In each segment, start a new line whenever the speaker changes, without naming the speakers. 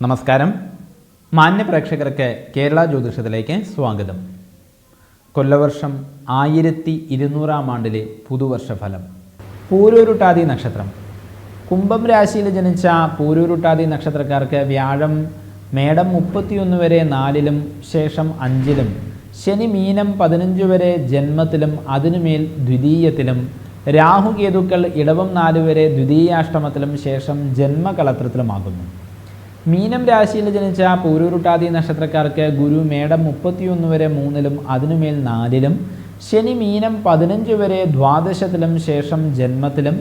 നമസ്കാരം. മാന്യ പ്രേക്ഷകർക്ക് കേരള ജ്യോതിഷത്തിലേക്ക് സ്വാഗതം. കൊല്ലവർഷം ആയിരത്തി ഇരുന്നൂറാം ആണ്ടിലെ പുതുവർഷ ഫലം പൂരൂരുട്ടാതി നക്ഷത്രം. കുംഭം രാശിയിൽ ജനിച്ച പൂരൂരുട്ടാതി നക്ഷത്രക്കാർക്ക് വ്യാഴം മേടം മുപ്പത്തിയൊന്ന് വരെ നാലിലും ശേഷം അഞ്ചിലും ശനി മീനം പതിനഞ്ച് വരെ ജന്മത്തിലും അതിനുമേൽ ദ്വിതീയത്തിലും രാഹുകേതുക്കൾ ഇടവം നാല് വരെ ദ്വിതീയാഷ്ടമത്തിലും ശേഷം ജന്മകളത്രത്തിലുമാകുന്നു മീനം രാശിയിൽ ജനിച്ച പൂരൂരുട്ടാതി നക്ഷത്രക്കാർക്ക് ഗുരു മേടം മുപ്പത്തിയൊന്ന് വരെ മൂന്നിലും അതിനുമേൽ നാലിലും ശനി മീനം പതിനഞ്ച് വരെ ദ്വാദശത്തിലും ശേഷം ജന്മത്തിലും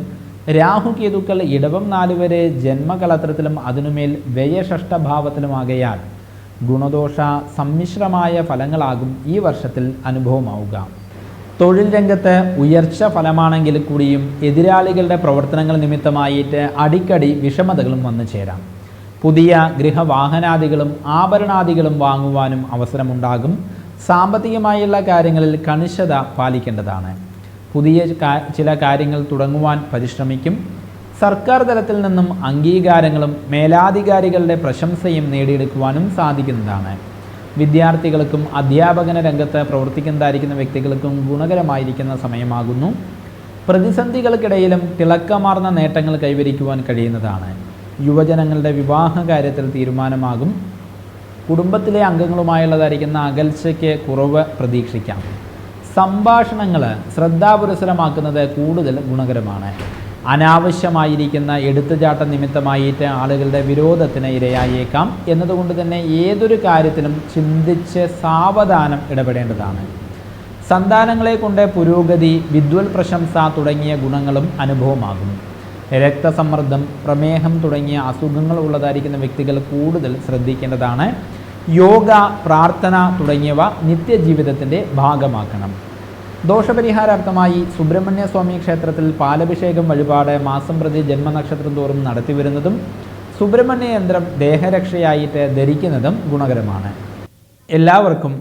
രാഹുകേതുക്കൾ ഇടവം നാല് വരെ ജന്മകളത്രത്തിലും അതിനുമേൽ വ്യയഷഷ്ടഭാവത്തിലുമാകയാൽ ഗുണദോഷ സമ്മിശ്രമായ ഫലങ്ങളാകും ഈ വർഷത്തിൽ അനുഭവമാവുക. തൊഴിൽ രംഗത്ത് ഉയർച്ച ഫലമാണെങ്കിൽ കൂടിയും എതിരാളികളുടെ പ്രവർത്തനങ്ങൾ നിമിത്തമായിട്ട് അടിക്കടി വിഷമതകളും വന്നു ചേരാം. പുതിയ ഗൃഹവാഹനാദികളും ആഭരണാദികളും വാങ്ങുവാനും അവസരമുണ്ടാകും. സാമ്പത്തികമായുള്ള കാര്യങ്ങളിൽ കണിശത പാലിക്കേണ്ടതാണ്. പുതിയ ചില കാര്യങ്ങൾ തുടങ്ങുവാൻ പരിശ്രമിക്കും. സർക്കാർ തലത്തിൽ നിന്നും അംഗീകാരങ്ങളും മേലാധികാരികളുടെ പ്രശംസയും നേടിയെടുക്കുവാനും സാധിക്കുന്നതാണ്. വിദ്യാർത്ഥികൾക്കും അധ്യാപകന രംഗത്ത് പ്രവർത്തിക്കുന്നതായിരിക്കുന്ന വ്യക്തികൾക്കും ഗുണകരമായിരിക്കുന്ന സമയമാകുന്നു. പ്രതിസന്ധികൾക്കിടയിലും തിളക്കമാർന്ന നേട്ടങ്ങൾ കൈവരിക്കുവാൻ കഴിയുന്നതാണ്. യുവജനങ്ങളുടെ വിവാഹ കാര്യത്തിൽ തീരുമാനമാകും. കുടുംബത്തിലെ അംഗങ്ങളുമായുള്ളതായിരിക്കുന്ന അകൽച്ചയ്ക്ക് കുറവ് പ്രതീക്ഷിക്കാം. സംഭാഷണങ്ങൾ ശ്രദ്ധാപുരസരമാക്കുന്നത് കൂടുതൽ ഗുണകരമാണ്. അനാവശ്യമായിരിക്കുന്ന എടുത്തുചാട്ട നിമിത്തമായിട്ട് ആളുകളുടെ വിരോധത്തിന് ഇരയായേക്കാം. എന്നതുകൊണ്ട് തന്നെ ഏതൊരു കാര്യത്തിലും ചിന്തിച്ച് സാവധാനം ഇടപെടേണ്ടതാണ്. സന്താനങ്ങളെ കൊണ്ട് പുരോഗതി വിദ്വൽ പ്രശംസ തുടങ്ങിയ ഗുണങ്ങളും അനുഭവമാകും രക്തസമ്മർദ്ദം പ്രമേഹം തുടങ്ങിയ അസുഖങ്ങൾ ഉള്ളതായിരിക്കുന്ന വ്യക്തികൾ കൂടുതൽ ശ്രദ്ധിക്കേണ്ടതാണ്. യോഗ പ്രാർത്ഥന തുടങ്ങിയവ നിത്യജീവിതത്തിന്റെ ഭാഗമാക്കണം. ദോഷപരിഹാരാർത്ഥമായി സുബ്രഹ്മണ്യസ്വാമി ക്ഷേത്രത്തിൽ പാലഭിഷേകം വഴിപാട് മാസം പ്രതി ജന്മനക്ഷത്രം തോറും നടത്തിവരുന്നതും സുബ്രഹ്മണ്യ യന്ത്രം ദേഹരക്ഷയായിട്ട് ധരിക്കുന്നതും ഗുണകരമാണ്. എല്ലാവർക്കും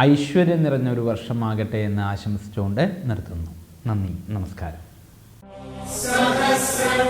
ഐശ്വര്യം നിറഞ്ഞ ഒരു വർഷമാകട്ടെ എന്ന് ആശംസിച്ചുകൊണ്ട് നിർത്തുന്നു. നന്ദി നമസ്കാരം.
സഹസ്രം